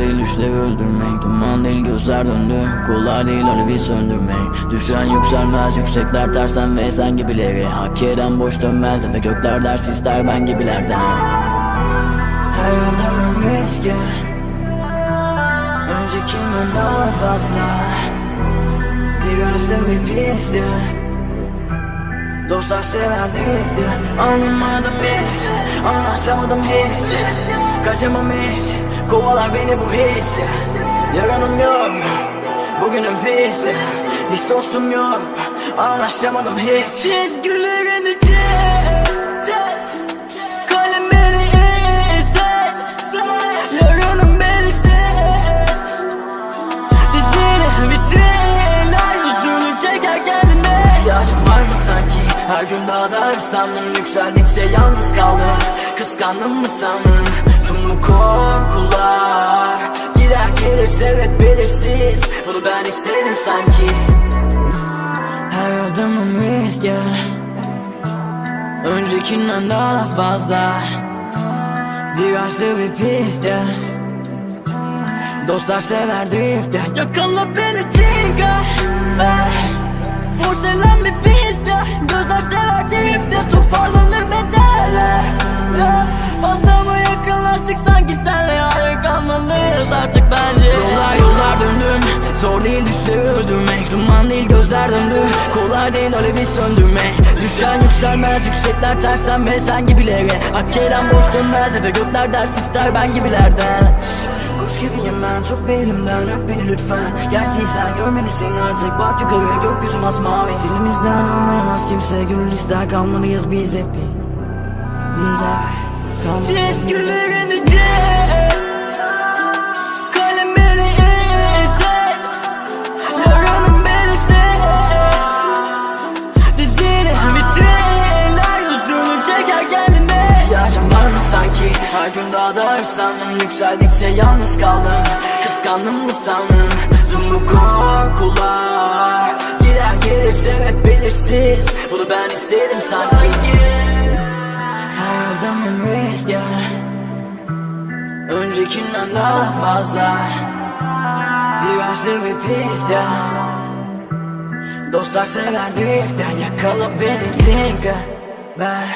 değil düşleri öldürmek. Duman değil gözler döndü. Kolay değil alevi söndürmek. Düşen yükselmez yüksekler tersen ve sen gibileri. Hak eden boş dönmez. Ve gökler ders ister ben gibilerden. Her adamın riski Öncekinden daha fazla? Virajlı ve pisti Dostlar sever drifti Anlamadım hiç Anlatamadım hiç. Kaçamam hiç Kovalar beni bu his Yaranım yok Bugünüm pis. Hiç dostum yok Anlaşamadım hiç. Çizgilerini çiz İhtiyacım var mı sanki Her gün daha da sandım Yükseldikçe yalnız kaldım. Kıskandım mı sandın? Tüm bu korkular. Gider gelir sebep belirsiz. Bunu ben isterim sanki. Her adımım riske Öncekinden daha fazla. Virajlı bir pistte Dostlar sever drifte Yakala beni eh. Porselen bir Gözler sever drifte Toparlanır bedeller. Fazla mı yakınlaştık sanki senle? Hayır kalmalıyız artık bence. Yollar yollar döndüm Zor değil düşleri öldürmek Duman değil gözler döndü. Kolay değil alevi söndürmek Düşen yükselmez yüksekler tersen ve sen gibileri Hak eden boş dönmez ve gökler ders ister ben gibilerden Kuş gibiyim ben çok belimden öp beni lütfen. Gerçi sen görmelisin artık. Bak yukarı gökyüzü masmavi. Dilimizden anlayamaz kimse. Gönül ister kalmalıyız biz hep Biz hep kalmalıyız. Çizgilerini Her gün daha da hırslandım Yükseldikçe yalnız kaldım Kıskandım mı sandın Tüm bu korkular. Gider gelir sebep belirsiz Bunu ben isterim sanki. Her adamın riski Öncekinden daha fazla. Virajlı bir pistte Dostlar sever drifte Yakala beni tinker Ben